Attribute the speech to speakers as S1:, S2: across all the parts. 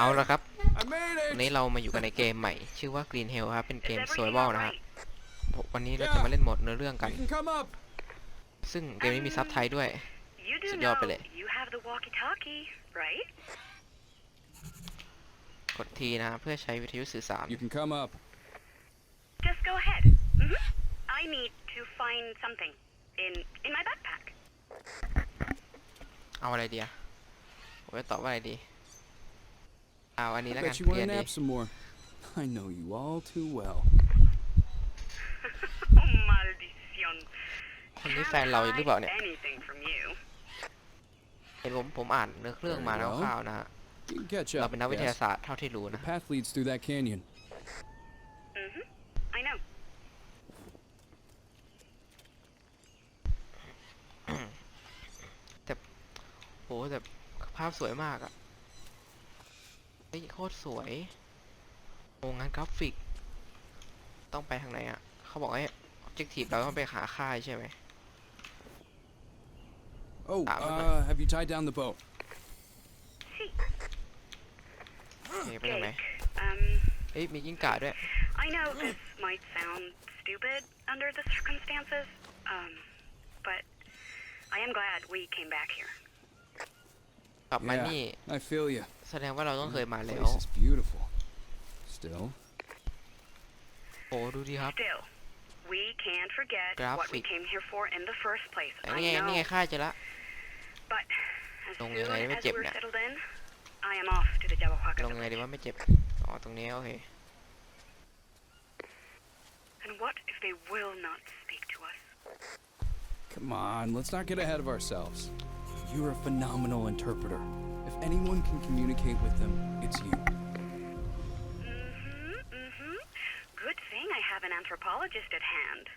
S1: เอาละครับ
S2: I made
S1: วัน
S2: it!
S1: นี้เรามาอยู่กันในเกมใหม่ ชื่อว่า Green Hell ครับ เป็นเก
S3: Is
S1: ม
S3: everything
S1: survival
S3: all
S1: นะฮะ
S3: right?
S1: วันนี้เราจะมาเล่นโหมดเนื้อเรื่องกัน
S2: You can come up!
S1: ซึ่งเกมนี้มีซับไทยด้วย
S3: You do
S1: สุดยอด
S3: know
S1: ไปเลย
S3: you have the walkie-talkie, right?
S1: กดทีนะฮะเพื่อใช้วิทยุสื่อสาร
S2: You can come up.
S3: Just go ahead. hmm I need to find something in in my backpack.
S1: เอาอะไรดีอะผมจะตอบว่าอะไรดี เอาอันนี้
S2: I
S1: แล้วกัน
S2: bet you
S1: เรีย
S2: want
S1: น
S2: to
S1: ดี
S2: nap some more. I know you all too well.
S3: Oh, maldición.
S1: คนนี้
S3: Can't
S1: แฟนเราหรือเปล่า
S3: hide
S1: เนี่ย
S3: anything from you.
S1: เห็นผมผมอ่านเนื้อเรื่องมาแล้วคร่าวๆนะฮะ
S2: You can catch
S1: เรา
S2: up.
S1: เป็นนักวิทยา
S2: yes?
S1: ศาสตร์เท่าที่รู้
S2: The
S1: นะ
S2: path leads through that canyon.
S3: hmm I know.
S1: โหแต่ภาพสวยมากอะ เฮ้ยโคตรสวยโรงงานกราฟิก ต้องไปทางไหนอะเขาบอกให้ objective เราต้องไปหาค่ายใช่ไหม
S2: Oh,
S1: Ah, okay.
S2: uh, have you tied down the boat?
S3: See,
S1: โอเคไปทางไหน
S3: Jake. Um,
S1: เฮ้ยมีกิ้งก่าด้วย
S3: I know this might sound stupid under the circumstances, um, but I am glad we came back here.
S1: กลับมา
S2: Yeah,
S1: นี่
S2: I feel you.
S1: แสดงว่าเราต้องเคยมา
S2: The
S1: แล้ว
S2: place is beautiful. Still,
S1: โอ้ดูดีครับ
S3: Still, we can't forget what we
S1: Graphic.
S3: came here for in the first place.
S1: แต่
S3: I
S1: นี่ไงนี่ไง
S3: know,
S1: ค่ายเจอละ
S3: but as
S1: ลง
S3: soon
S1: ยังไงไม่
S3: as
S1: เจ็บ
S3: we're
S1: เนี่ย
S3: settled in, I am off to the Jabberwock
S1: ลง
S3: village.
S1: ไงดีว่าไม่เจ็บ อ๋อ ตรงนี้โอเค
S3: And what if they will not speak to us?
S2: come on, let's not get ahead of ourselves. You're a phenomenal interpreter. anyone can communicate with them, it's you.
S3: Mhm, mhm. Good thing I have an anthropologist at hand,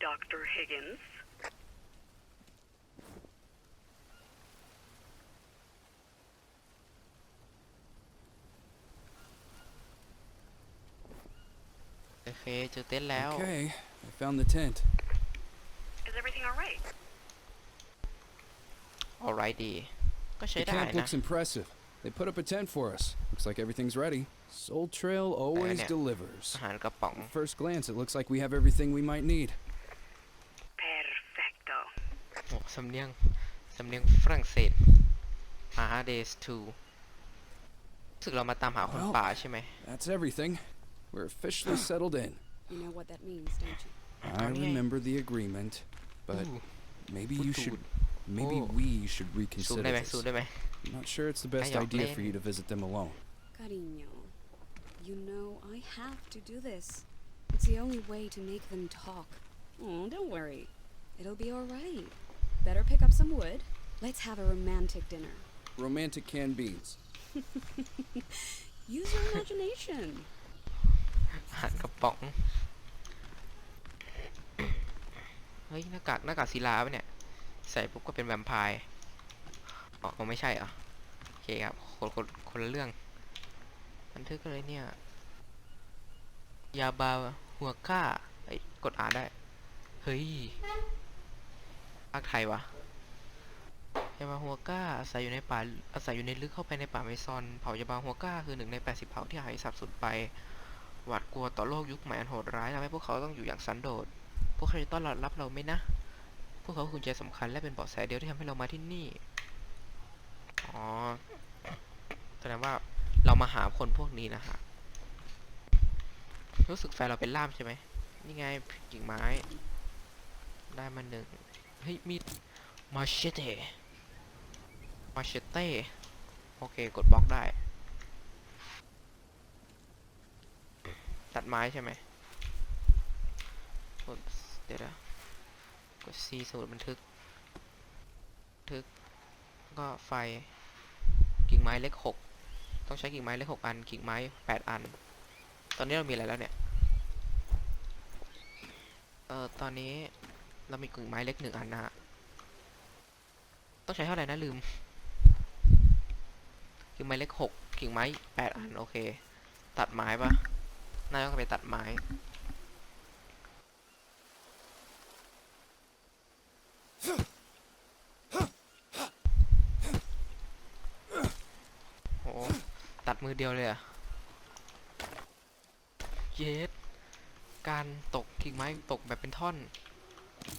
S3: Dr. Higgins.
S2: Okay, I found the tent.
S3: Is everything
S1: alright? Alrighty. ก็ใช้
S2: The
S1: ได้
S2: camp
S1: นะ
S2: looks impressive. They put up a tent for us. Looks like everything's ready. Soul Trail always
S1: yeah.
S2: delivers.
S1: อาหารกระป๋อง
S2: At first glance, it looks like we have everything we might need.
S3: Perfecto.
S1: โอ้สำเนียง สำเนียงฝรั่งเศส Hard days too รู้สึกเรามาตามหาคน
S2: Well
S1: ป่าใช่ไหม
S2: That's everything. We're officially settled in.
S4: You know what that means, don't you?
S2: I
S1: Okay.
S2: remember the agreement, but
S1: อู้
S2: maybe
S1: good
S2: you should,
S1: dude.
S2: maybe
S1: Oh.
S2: we should
S1: ซูม
S2: reconsider
S1: ได้ไหม
S2: this.
S1: ซูมได้ไหม
S2: I'm not sure it's the best
S1: Ay,
S2: idea
S1: okay.
S2: for you to visit them alone.
S4: Cariño, you know I have to do this. It's the only way to make them talk. Oh, don't worry. It'll be alright. Better pick up some wood. Let's have a romantic dinner.
S2: Romantic canned beans.
S4: Use your imagination.
S1: อาหารกระป๋อง เฮ้ย หน้ากาก หน้ากากศิลาปะเนี่ย ใส่ปุ๊บก็เป็นแวมไพร์อ๋อคงไม่ใช่เหรอโอเคครับคนคนคนละเรื่อง บันทึกอะไรเนี่ย ยาบาหัวก้าไอ้ยกดอ่านได้ เฮ้ยภาคไทยวะยาบาหัวก้าอาศัยอยู่ในป่าอาศัยอยู่ในลึกเข้าไปในป่าเมซอน เผ่ายาบาหัวก้าคือหนึ่งใน 80 เผ่าที่หายสาบสูญไป หวาดกลัวต่อโลกยุคใหม่อันโหดร้ายทำให้พวกเขาต้องอยู่อย่างสันโดษ พวกเขาจะต้อนรับเราไหมนะ พวกเขาคือกุญแจสำคัญและเป็นเบาะแสเดียวที่ทำให้เรามาที่นี่ อ๋อ แสดงว่าเรามาหาคนพวกนี้นะฮะ รู้สึกแฟนเราเป็นล่ามใช่ไหม นี่ไงกิ่งไม้ ได้มาหนึ่ง เฮ้ย มีดมาเชเต้มาเชเต้โอเค กดบล็อกได้ ตัดไม้ใช่ไหมกดเดี๋ยวนะ กด C สมุดบันทึกบันทึก ก็ไฟ กิ่งไม้เล็กหก ต้องใช้กิ่งไม้เล็กหกอัน กิ่งไม้แปดอัน ตอนนี้เรามีอะไรแล้วเนี่ย เอ่อ ตอนนี้เรามีกิ่งไม้เล็กหนึ่งอันนะฮะ ต้องใช้เท่าไหร่นะลืม กิ่งไม้เล็กหก กิ่งไม้แปดอัน โอเค ตัดไม้ปะน่าจะไปตัดไม้ โห ตัดมือ เดียวเลยอะเยสการตกกิ่งไม้ตกแบบเป็นท่อน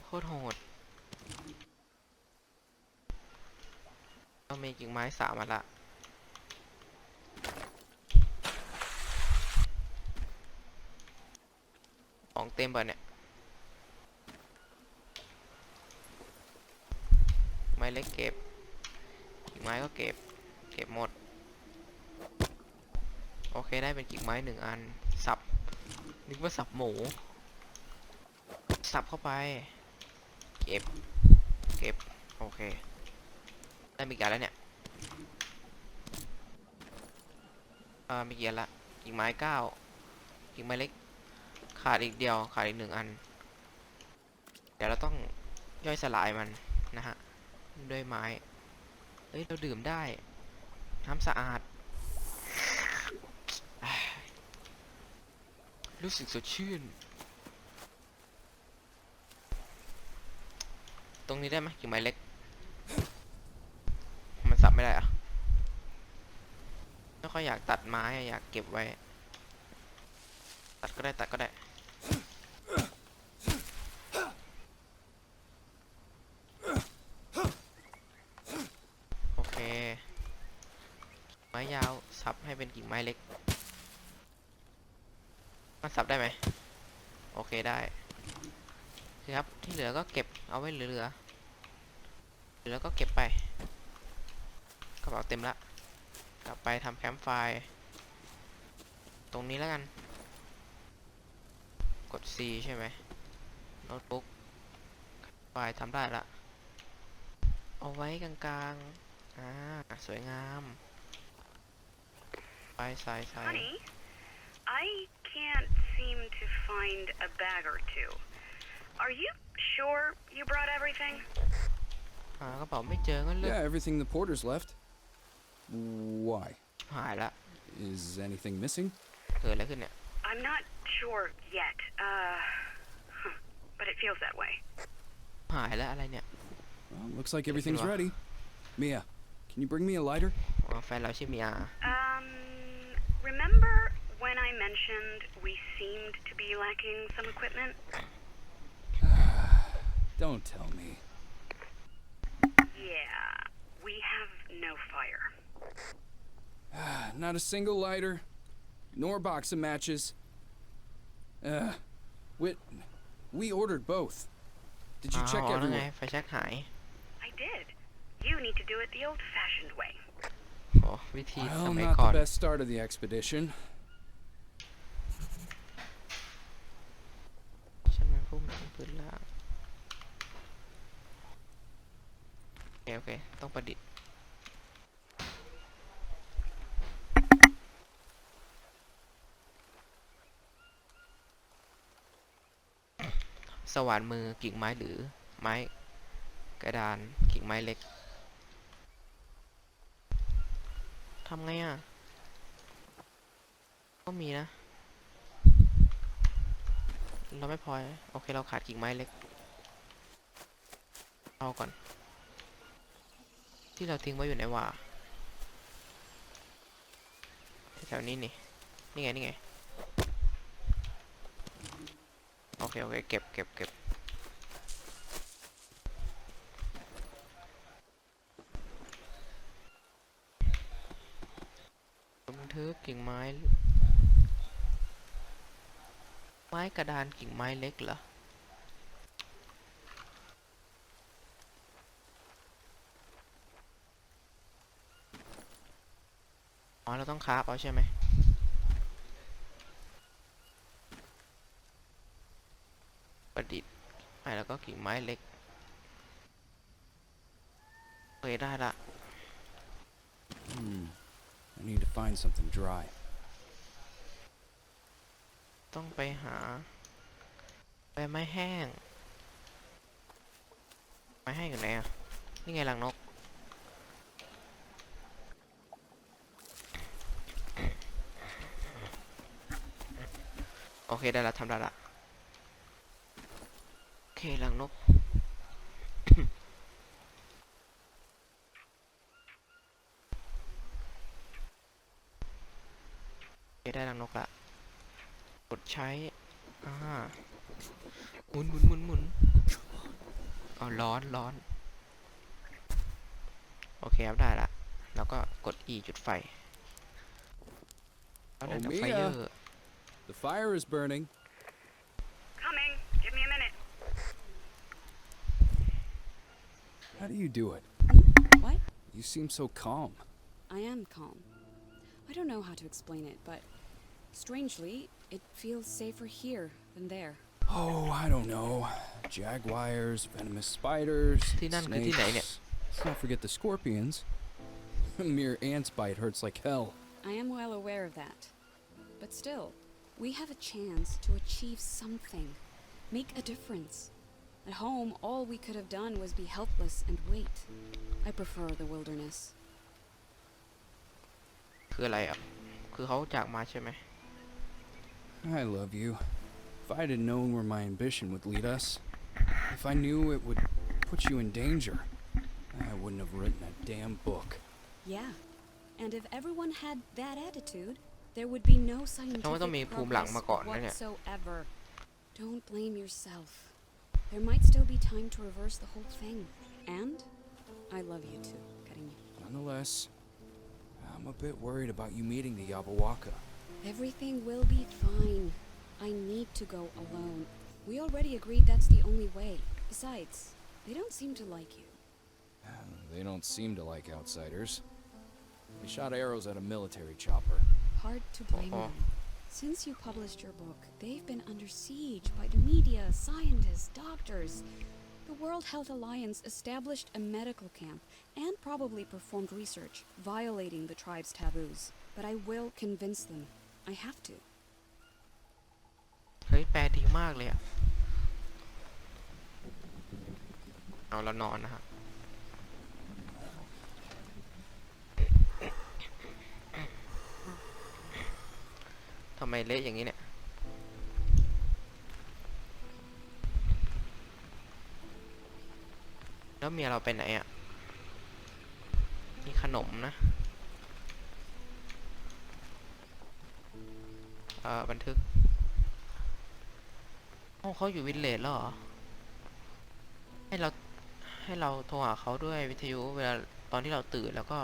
S1: โคตรโหดเรามีกิ่งไม้สามอันละของเต็มเปะเนี่ย ไม้เล็กเก็บกิ่งไม้ก็เก็บ เก็บหมด โอเคได้เป็นกิ่งไม้หนึ่งอัน สับนึกว่าสับหมู สับเข้าไป เก็บ เก็บ โอเค ได้มีกี่แล้วเนี่ยเอ่ามีกี่อันละกิ่งไม้เก้ากิ่งไม้เล็ก ขาดอีกเดียว ขาดอีกหนึ่งอัน เดี๋ยวเราต้องย่อยสลายมันนะฮะ ด้วยไม้ เอ้ย เราดื่มได้ น้ำสะอาด รู้สึกสดชื่น ตรงนี้ได้ไหมกิ่งไม้เล็ก มันสับไม่ได้อะไม่ค่อยอยากตัดไม้อะอยากเก็บไว้ ตัดก็ได้ตัดก็ได้โอเคไม้ยาวสับให้เป็นกิ่งไม้เล็ก มันสับได้ไหมโอเคได้โอครับที่เหลือก็เก็บเอาไว้เหลือๆเหลือก็เก็บไปกระเป๋าเต็มละ กลับไปทำแคมป์ไฟร์ตรงนี้แล้วกัน กด C ใช่ไหมโน้ตบุ๊กไฟล์ทำได้ละ เอาไว้กลางๆอ่าสวยงามไปใส่ใส่
S3: Honey, I can't find a bag or two. Are you sure you brought everything?
S1: หากระเป๋าไม่เจอก็เลือก
S2: Yeah, everything the porters left. Why?
S1: หายละ
S2: Is anything missing?
S1: เกิดอะไรขึ้นเนี่ย
S3: I'm not sure yet. Uh, huh, but it feels that way.
S1: หายแล้วอะไรเนี่ย
S2: Well, looks like everything's
S1: Anything
S2: ready. Mia, can you bring me a lighter?
S1: อ๋อแฟนเราชื่อมีอา
S3: Um, remember when I mentioned we seemed to be lacking some equipment?
S2: Don't tell me.
S3: Yeah, we have no fire.
S2: Not a single lighter, nor box of matches. Uh, we, we ordered both. Did you
S1: อ๋
S2: check
S1: อนั่นไง
S2: everywhere?
S1: ไฟแช็กหาย
S3: I did. You need to do it the old-fashioned way.
S1: โอ้วิธีส
S2: Well,
S1: มัย
S2: not
S1: ก่อน
S2: the best start of the expedition.
S1: โอเค ต้องประดิษฐ์สว่านมือกิ่งไม้หรือไม้ กระดานกิ่งไม้เล็กทำไงอะ ก็มีนะ เราไม่พอ โอเคเราขาดกิ่งไม้เล็ก เอาก่อน ที่เราทิ้งไว้อยู่ไหนวะแถวนี้นี่ นี่ไง นี่ไง โอเค โอเค เก็บเก็บเก็บบันทึกกิ่งไม้ ไม้กระดานกิ่งไม้เล็กเหรอ อ๋อ เราต้อง คราฟเอาใช่ไหมประดิษฐ์ไปแล้วก็กิ่งไม้เล็กโอเคได้ละ
S2: Hmm. I need to find something dry.
S1: ต้องไปหาใบไม้แห้งไม้แห้งอยู่ไหนอะ นี่ไงลังนก เคได้ละทำได้ละโอเคลังนกโเคได้รังนกละกดใช้อ่าหมุนหมุนหมุนหมุนเอาร้อนร้อนโอเคครับได้ละแล้วก็กด E จุดไฟแล้วนั่นไฟ
S2: เย
S1: อร์
S2: The fire is burning.
S3: Coming. Give me a minute.
S2: How do you do it?
S4: What?
S2: You seem so calm.
S4: I am calm. I don't know how to explain it, but strangely, it feels safer here than there.
S2: Oh, I don't know. Jaguars, venomous spiders, snakes. Let's not forget the scorpions. A mere ant's bite hurts like hell.
S4: I am well aware of that. But still, we have a chance to achieve something, make a difference. At home, all we could have done was be helpless and wait. I prefer the wilderness.
S1: คืออะไรอ่ะ คือเขาจากมาใช่ไหม
S2: I love you. If I'd have known where my ambition would lead us, if I knew it would put you in danger, I wouldn't have written a damn book.
S4: Yeah. And if everyone had that attitude, there would be no
S1: ต้องมี
S4: scientific
S1: ภูมิหลัง
S4: progress
S1: มาก่อนนะเนี่ย
S4: whatsoever. Don't blame yourself. There might still be time to reverse the whole thing. And I love you too, Cariño.
S2: Nonetheless, I'm a bit worried about you meeting the Yabawaka.
S4: Everything will be fine. I need to go alone. We already agreed that's the only way. Besides, they don't seem to like you.
S2: They don't seem to like outsiders. They shot arrows at a military chopper.
S4: Hard to blame
S1: Uh-uh.
S4: them. Since you published your book, they've been under siege by the media, scientists, doctors. The World Health Alliance established a medical camp and probably performed research, violating the tribe's taboos. But I will convince them. I have to.
S1: เฮ้ย แปลดีมากเลยอ่ะ เอาแล้วนอนนะฮะ ทำไมเละอย่างนี้เนี่ย แล้วเมียเราไปไหนอะ่ะมีขนมนะ เอ่อ บันทึกโอ้เขาอยู่วินเลจแล้วเหรอ ให้เรา ให้เราโทรหาเขาด้วยวิทยุเวลาตอนที่เราตื่นแล้วก็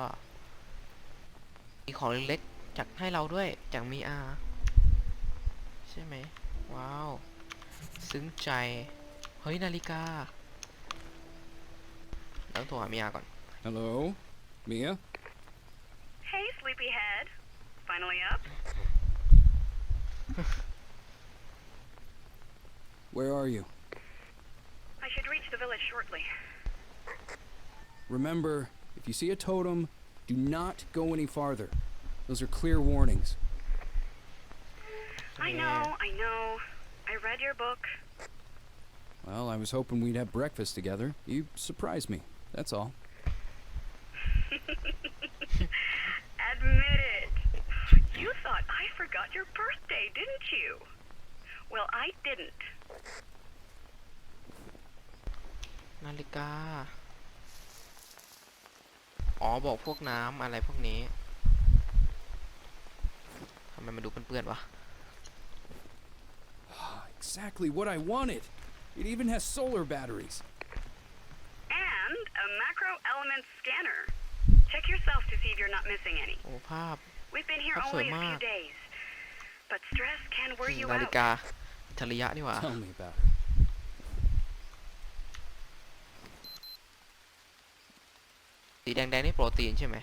S1: มีของเล็กๆจากให้เราด้วยจากมีอา ใช่ไหม ว้าว ซึ้งใจ เฮ้ย นาฬิกา แล้วโทรหามีอาก่อน
S2: Hello? Mia?
S3: Hey, sleepyhead. Finally up?
S2: Where are you?
S3: I should reach the village shortly.
S2: Remember, if you see a totem, do not go any farther. Those are clear warnings.
S3: I know, I know. I read your book.
S2: Well, I was hoping we'd have breakfast together. You surprised me. That's all.
S3: Admit it. You thought I forgot your birthday, didn't you? Well, I didn't.
S1: นาฬิกา อ๋อ บอกพวกน้ำอะไรพวกนี้ ทำไมมันดูเปื้อนๆวะ
S2: Exactly what I wanted. It even has solar batteries.
S3: And a macro element scanner. Check yourself to see if you're not missing any.
S1: โอ้ ภาพ
S3: We've been here
S1: That's
S3: only a
S1: so
S3: few
S1: mad.
S3: days. But stress can wear you
S1: นาฬิ
S3: out.
S1: กาอัจฉริยะนี่หว่า
S2: Tell me about it.
S1: สีแดงๆนี่โปรตีนใช่ไหม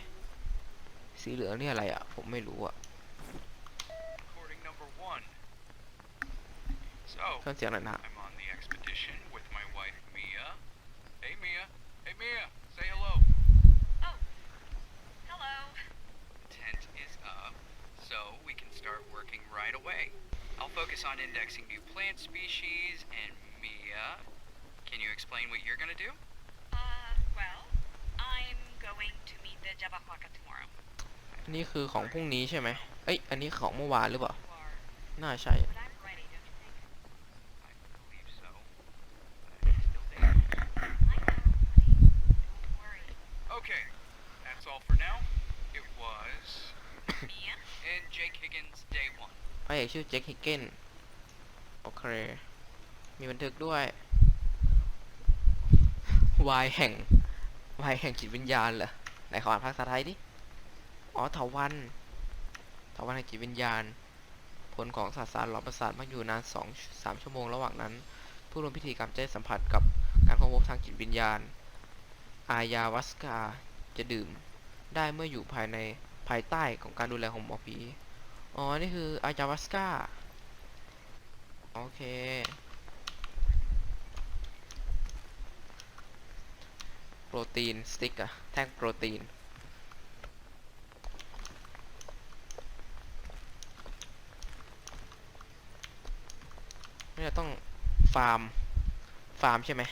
S1: สีเหลืองนี่อะไรอ่ะ ผมไม่รู้อ่ะ เครื่องเสียงหน่อยนะ
S5: I'm on the expedition with my wife Mia. Hey Mia. Hey Mia. Say hello.
S3: Oh. Hello.
S5: Tent is up, so we can start working right away. I'll focus on indexing new plant species and Mia. Can you explain what you're gonna do?
S3: Uh, well, I'm going to meet the Jabahwaka tomorrow.
S1: อันนี้คือของพรุ่งนี้ใช่ไหมเอ้ย อันนี้ของเมื่อวานหรือเปล่า
S3: You are,
S1: น่าใช่
S3: but I'm ready, don't you think?
S5: I believe so. But it's still dangerous.
S3: I know, honey. Don't worry.
S5: Okay, that's all for now. It was
S3: Mia?
S5: and Jake Jake Higgins, day one.
S1: ไอเอก ชื่อเจคฮิกเกนโอเค มีบันทึกด้วย วายแห่ง วายแห่งจิตวิญญาณเหรอไหนขออ่านภาษาไทยดิ อ๋อเถาวันเถาวันแห่งจิตวิญญาณ ผลของสสารหลอมประสาทมักอยู่นานสองสามชั่วโมงระหว่างนั้น ผู้ร่วมพิธีกรรมจะได้สัมผัสกับการค้นพบทางจิตวิญญาณ อายาวัสกาจะดื่ม ได้เมื่ออยู่ภายในภายใต้ของการดูแลของหมอผี อ๋อ นี่คืออายาวัสกาโอเค โปรตีน สติ๊กอะแท่งโปรตีน นี่เราต้องฟาร์ม ฟาร์มใช่ไหม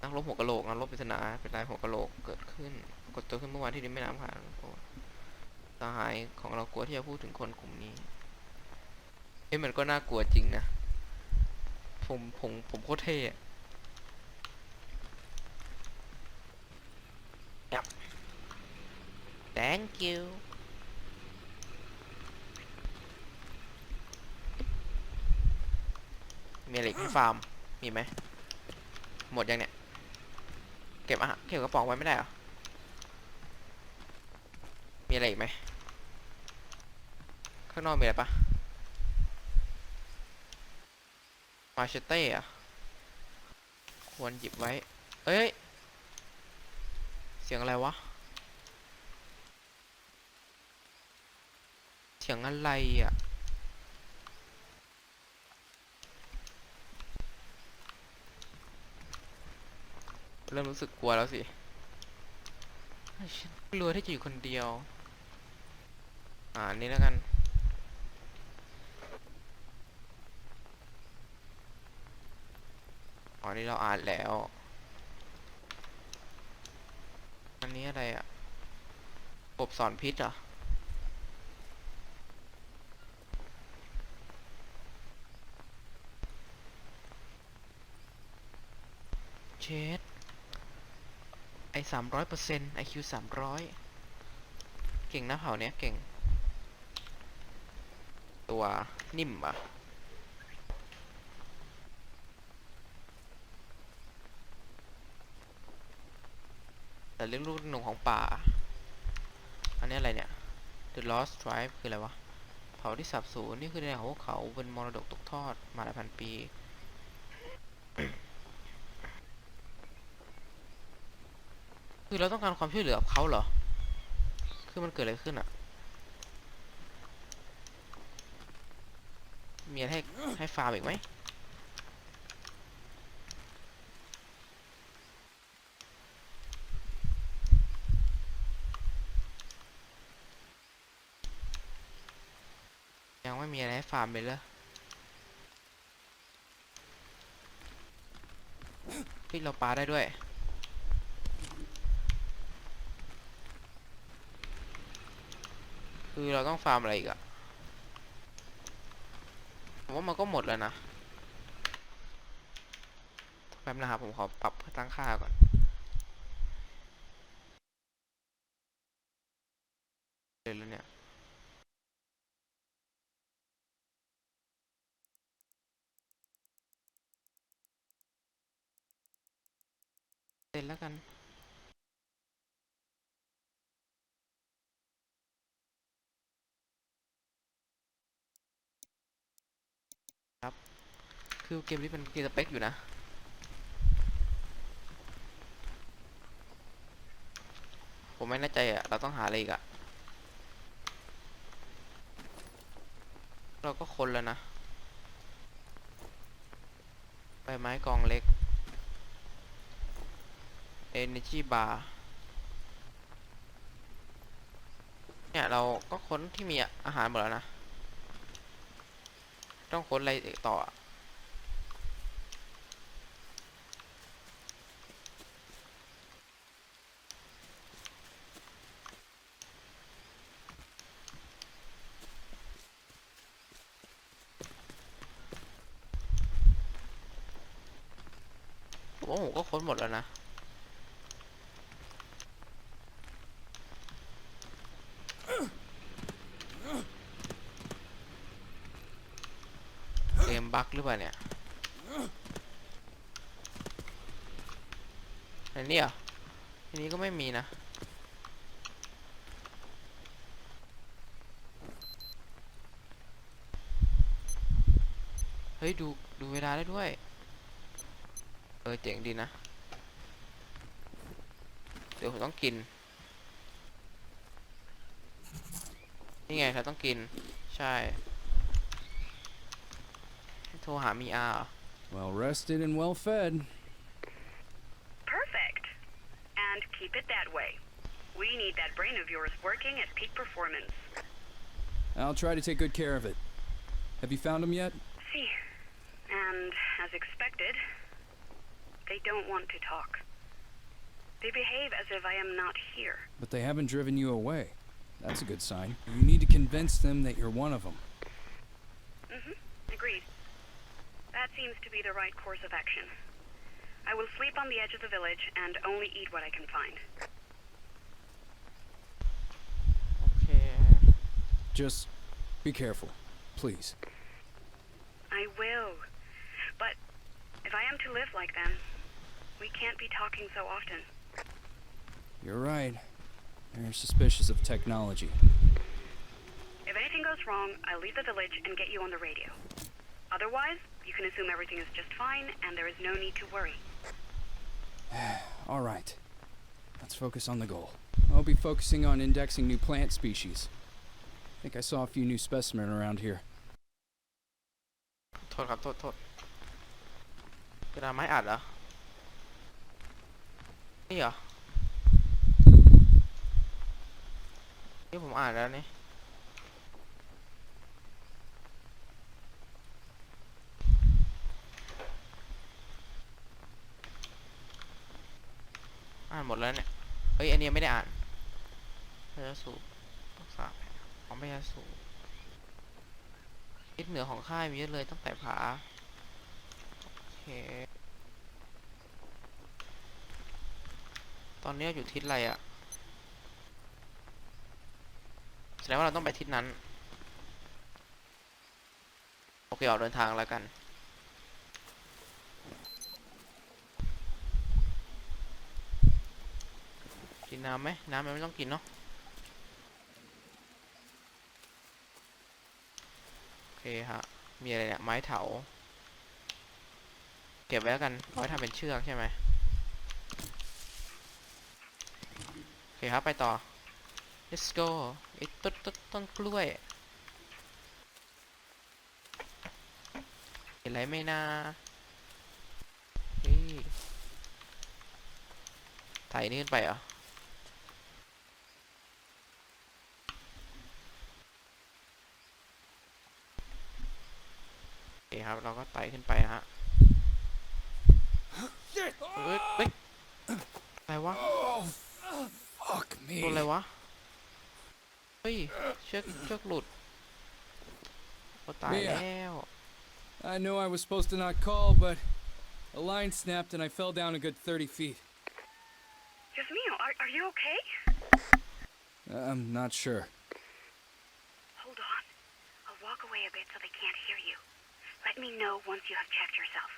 S1: นักรบหัวกะโหลกนักรบปริศนาเป็นลายหัวกะโหลกเกิดขึ้น กดตัวขึ้นเมื่อวานที่ริมแม่น้ำผ่าน สหายของเรากลัวที่จะพูดถึงคนกลุ่มนี้ เอ้ยมันก็น่ากลัวจริงนะ ผมผมผมโคตรเท่อะยับ thank you มีอะไรอีกให้ฟาร์ม มีไหม หมดยังเนี่ย เก็บอาหารเก็บกระป๋องไว้ไม่ได้เหรอ มีอะไรอีกไหมข้างนอกมีอะไรปะมาเชเต้อะควรหยิบไว้ เอ้ย เสียงอะไรวะ เสียงอะไรอะเริ่มรู้สึกกลัวแล้วสิเฮ้ยฉันกลัวที่จะอยู่คนเดียว อ่าอันนี้แล้วกัน อ๋อนี่เราอ่านแล้ว อันนี้อะไรอะกบสอนพิษเหรอ เชดไอสามร้อยเปอร์เซ็นต์ไอคิวสามร้อยเก่งนะเผ่าเนี้ยเก่ง ตัวนิ่มอะ แต่เรื่องลูกหนุ่งของป่า อันนี้อะไรเนี่ย The Lost Tribe คืออะไรวะ เผ่าที่สับสูญนี่คือในของพวเขาเป็นมรดกตกทอดมาหลายพันปี คือเราต้องการความช่วยเหลือเขาเหรอ คือมันเกิดอะไรขึ้นอะมีอะไรให้ให้ฟาร์มอีกไหม ยังไม่มีอะไร ให้ฟาร์มไปเลยพี่เราปลาได้ด้วย คือเราต้องฟาร์มอะไรอีกอะผมว่ามันก็หมดแล้วนะแป๊บนะครับผมขอปรับตั้งค่าก่อน เดี๋ยวแล้วเนี่ย เสร็จแล้วกันครับ คือเกมนี้เป็นเกมสเปคอยู่นะผมไม่แน่ใจอะเราต้องหาอะไรอีกอะเราก็คนแล้วนะ ใบไม้กองเล็ก Energy Bar เนี่ย เราก็ค้นที่มีอาหารหมดแล้วนะ ต้องค้นอะไรอีกต่ออะผมว่าผมก็ค้นหมดแล้วนะ บั๊ก หรือเปล่าเนี่ยอันนี้เหรออันนี้ก็ไม่มีนะ เฮ้ย ดู ดูเวลาได้ด้วย เออ เจ๋งดีนะ เดี๋ยวผมต้องกิน นี่ไงเราต้องกิน ใช่ โทรหามีอาเหรอ
S2: Well rested and well fed.
S3: Perfect. And keep it that way. We need that brain of yours working at peak performance.
S2: I'll try to take good care of it. Have you found him yet?
S3: See. And as expected, they don't want to talk. They behave as if I am not here.
S2: But they haven't driven you away. That's a good sign. You need to convince them that you're one of them.
S3: Mm-hmm. Agreed. That seems to be the right course of action. I will sleep on the edge of the village and only eat what I can find.
S1: Okay.
S2: Just be careful, please.
S3: I will. But if I am to live like them, we can't be talking so often.
S2: You're right. They're suspicious of technology.
S3: If anything goes wrong, I'll leave the village and get you on the radio. Otherwise, you can assume everything is just fine and there is no need to worry.
S2: All right. Let's focus on the goal. I'll be focusing on indexing new plant species. I think I saw a few new specimen around here.
S1: โทษครับ โทษโทษกระดาษไม้อัดเหรอ นี่เหรอ นี่ผมอ่านแล้วนี่ อ่านหมดแล้วเนี่ยเฮ้ย อันนี้ไม่ได้อ่านพยาสูบรักษาแผลของพยาสูบทิศเหนือของค่ายมีเยอะเลยตั้งแต่ผา โอเค ตอนนี้เราอยู่ทิศอะไรอะแสดงว่าเราต้องไปทิศนั้น โอเคออกเดินทางแล้วกัน นน้ำไหมน้ำมันไม่ต้องกินเนาะโอเคฮะมีอะไรเนี่ยไม้เถาเก็บไว้แล้วกันเอาไว้ทำเป็นเชือกใช่ไหมโอเคครับไปต่อ let's go ไอ้ต้นต้นต้นกล้วยเห็นอะไรไม่นาเฮ้ยไถนี่ขึ้นไปเหรอ เคครับ เราก็ไต่ขึ้นไปนะฮะ เฮ้ยเฮ้ยอะไรวะ
S2: Oh, fuck
S1: โดนอะไรวะ เฮ้ย เชือกเชือกหลุดโอ้ตาย
S2: เมีย
S1: แล้ว
S2: I know I was supposed to not call, but a line snapped and I fell down a good 30 feet.
S3: Yasmino, are, are you okay?
S2: I'm not sure.
S3: Hold on. I'll walk away a bit so they can't hear you. Let me know once you have checked yourself.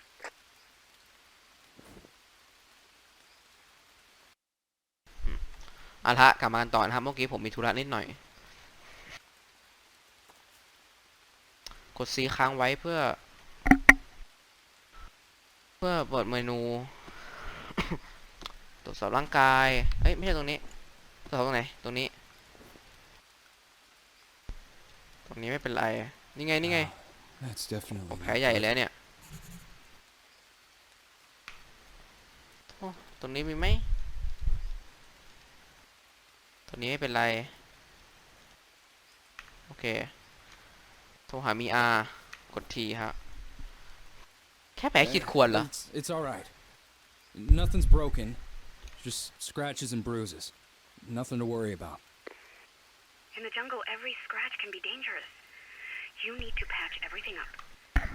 S1: อาละกลับมากันต่อนะครับเมื่อกี้ผมมีธุระนิดหน่อย กด C ค้างไว้เพื่อ เพื่อเปิดเมนู ตรวจสอบร่างกาย เอ้ย ไม่ใช่ตรงนี้ตรวจสอบตรงไหน ตรงนี้ ตรงนี้ไม่เป็นไร นี่ไง นี่ไง
S2: That's definitely
S1: ผม
S2: not
S1: แผลใหญ่
S2: good.
S1: แล้วเนี่ยโอ้ตรงนี้มีไหมตรงนี้ไม่เป็นไร โอเค โทรหามีอากดทีฮะ แค่แผลขีดข่วนเหรอ
S2: It's, it's all right. Nothing's broken. Just scratches and bruises. Nothing to worry about.
S3: In the jungle, every scratch can be dangerous. You need to patch everything up.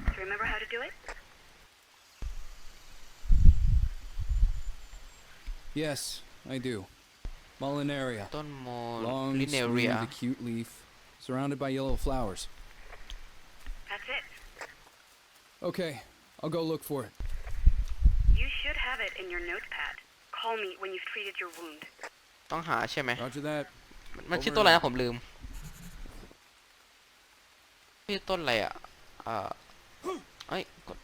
S3: Do you remember how to do it?
S2: Yes, I do. Mullenaria.
S1: ต้นโม
S2: Long,
S1: ลิเนเรีย
S2: smooth, acute leaf, surrounded by yellow flowers.
S3: That's it.
S2: Okay, I'll go look for it.
S3: You should have it in your notepad. Call me when you've treated your wound.
S1: ต้องหาใช่ไหม
S2: Roger that.
S1: มันมันชื่อต้นอะไรนะผมลืม ชื่ต้นอะไรอะเอ่อเอ้ยกด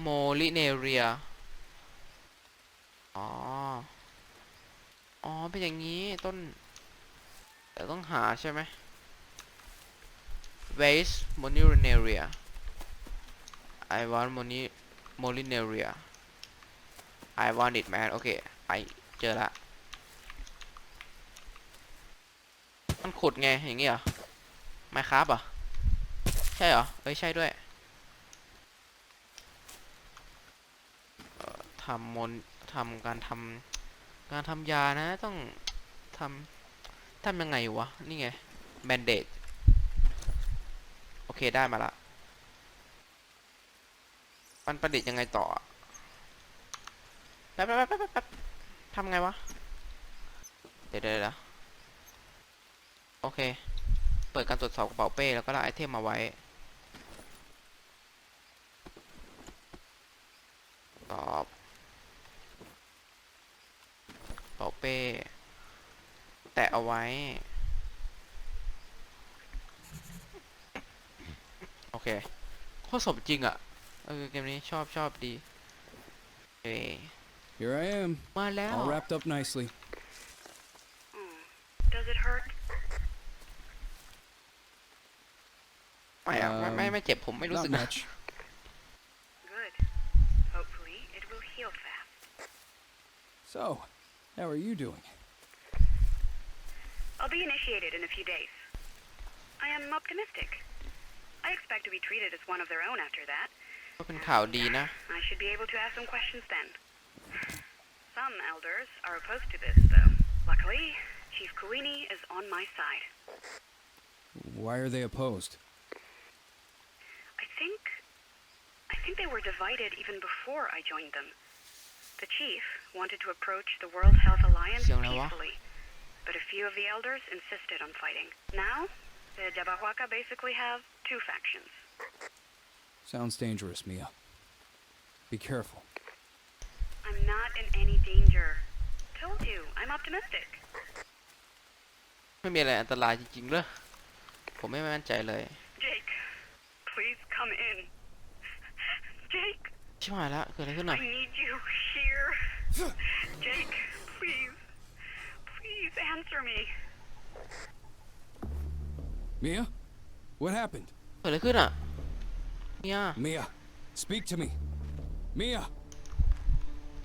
S1: โมลิเนเรีย อ๋อ อ๋อ เป็นอย่างนี้ต้น แต่ต้องหาใช่ไหม Vase Molinaria I want Moni Molinaria I want it man โอเค ไป เจอละ มันขุดไงอย่างงี้เหรอไมครับเหรอใช่เหรอเอ้ยใช่ด้วยทำมนทำการทำการทำยานะต้องทำทำยังไงวะ นี่ไงแบนเดดโอเคได้มาละมันประดิษฐ์ยังไงต่อแป๊บแป๊บแป๊บแป๊บทำไงวะ เดี๋ยวเดี๋ยวเดี๋ยว โอเค เปิดการตรวจสอบกระเป๋าเป้ แล้วก็ลากไอเทมมาไว้ ตอบกระเป๋าเป้ แตะเอาไว้ โอเคโคตรสมจริงอะ่ะ เออ เกมนี้ชอบชอบดี เอ้ย
S2: Here I am,
S1: มาแล้ว
S2: all wrapped up nicely.
S3: Oh. Does it hurt?
S1: ไม่อะไม่ไม่ไม่เจ็บผมไม่รู้
S2: Not
S1: สึกนะ
S2: much.
S3: Good. Hopefully, it will heal fast.
S2: So, how are you doing?
S3: I'll be initiated in a few days. I am optimistic. I expect to be treated as one of their own after that.
S1: ก็เป็นข่าวดีนะ
S3: I should be able to ask some questions then. Some elders are opposed to this, though. Luckily, Chief Kuini is on my side.
S2: Why are they opposed?
S3: I think. I think they were divided even before I joined them. The chief wanted to approach the World Health Alliance
S1: Siang na wa?
S3: peacefully, but a few of the elders insisted on fighting. Now, the Jabahuaca basically have two factions.
S2: Sounds dangerous, Mia. Be careful.
S3: I'm not in any danger. Told you, I'm optimistic.
S1: ไม่มีอะไรอันตรายจริงๆเลยผมไม่มั่นใจเลย
S3: Jake, please come in. Jake,
S1: ชิบหายละเกิดอะไรขึ้น
S3: I
S1: อะ
S3: need you here. Jake, please. Please answer me.
S2: Mia? What happened?
S1: เกิดอะไรขึ้นอะเนี่ย
S2: Mia, speak to me. Mia,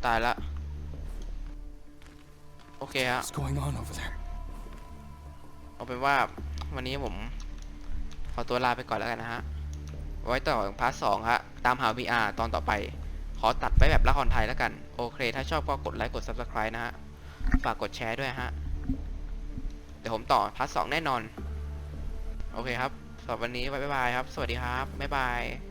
S1: ตายละ โอเคฮะ
S2: what's going on over there?
S1: เอาเป็นว่าวันนี้ผม ขอตัวลาไปก่อนแล้วกันนะฮะ ไว้ต่อพาร์ทสองฮะ ตามหา VR ตอนต่อไป ขอตัดไปแบบละครไทยแล้วกัน โอเค ถ้าชอบก็กดไลค์กด Subscribe นะฮะ ฝากกดแชร์ด้วยฮะ เดี๋ยวผมต่อพาร์ทสองแน่นอน โอเคครับสำหรับวันนี้ บ๊ายบายครับ สวัสดีครับ บ๊ายบาย